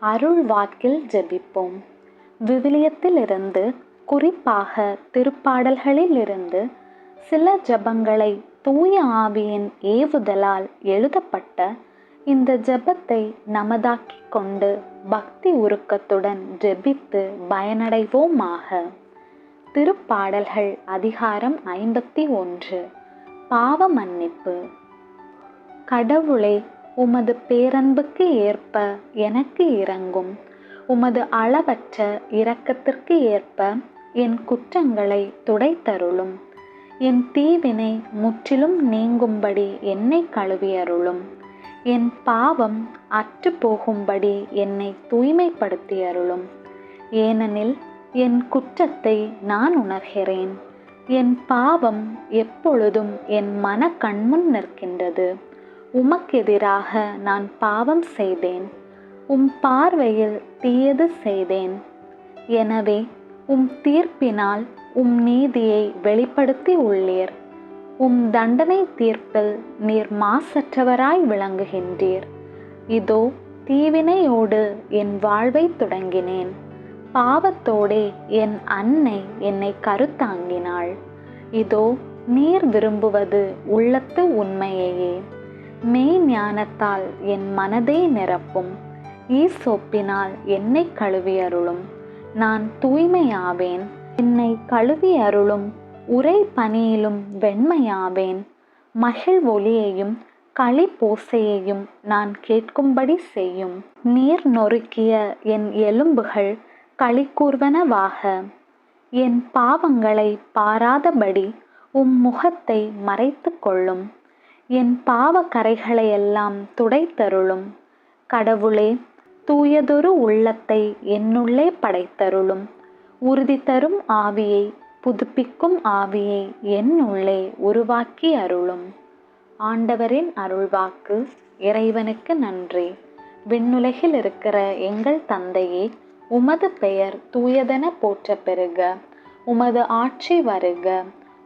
அருள் வாக்கில் ஜெபிப்போம். விவிலியத்திலிருந்து குறிப்பாக திருப்பாடல்களிலிருந்து சில ஜெபங்களை தூய ஆவியின் ஏவுதலால் எழுதப்பட்ட இந்த ஜெபத்தை நமதாக்கிக் கொண்டு பக்தி உருக்கத்துடன் ஜெபித்து பயனடைவோமாக. திருப்பாடல்கள் அதிகாரம் ஐம்பத்தி ஒன்று. பாவ மன்னிப்பு. கடவுளே உமது பேரன்புக்கு ஏற்ப எனக்கு இறங்கும் உமது அளவற்ற இரக்கத்திற்கு ஏற்ப என் குற்றங்களை துடைத்தருளும். என் தீவினை முற்றிலும் நீங்கும்படி என்னை கழுவியருளும். என் பாவம் அற்று போகும்படி என்னை தூய்மைப்படுத்தியருளும். ஏனெனில் என் குற்றத்தை நான் உணர்கிறேன். என் பாவம் எப்பொழுதும் என் மன கண்முன் நிற்கின்றது. உமக்கெதிராக நான் பாவம் செய்தேன். உம் பார்வையில் தீயது செய்தேன். எனவே உம் தீர்ப்பினால் உம் நீதியை வெளிப்படுத்தி உள்ளீர். உம் தண்டனை தீர்ப்பில் நீர் மாசற்றவராய் விளங்குகின்றீர். இதோ தீவினையோடு என் வாழ்வை தொடங்கினேன். பாவத்தோடே என் அன்னை என்னை கருத்தாங்கினாள். இதோ நீர் விரும்புவது உள்ளத்து உண்மையையே. மெய் ஞானத்தால் என் மனதை நிரப்பும். ஈசோப்பினால் என்னை கழுவியருளும் நான் தூய்மையாவேன். என்னை கழுவி அருளும். உரை பனியிலும் வெண்மையாவேன். மகிழ் ஒளியையும் களி பூசையையும் நான் கேட்கும்படி செய்யும். நீர் நொறுக்கிய என் எலும்புகள் களி கூர்வனவாக என் பாவங்களை பாராதபடி உம் முகத்தை மறைத்து கொள்ளும். என் பாவ கரைகளையெல்லாம் துடைத்தருளும். கடவுளே தூயதொரு உள்ளத்தை என்னுள்ளே படைத்தருளும். உறுதி தரும் ஆவியை புதுப்பிக்கும் ஆவியை என் உள்ளே உருவாக்கி அருளும். ஆண்டவரின் அருள்வாக்கு இறைவனுக்கு நன்றி. விண்ணுலகில் இருக்கிற எங்கள் தந்தையே உமது பெயர் தூயதென போற்ற பெறுக உமது ஆட்சி வருக.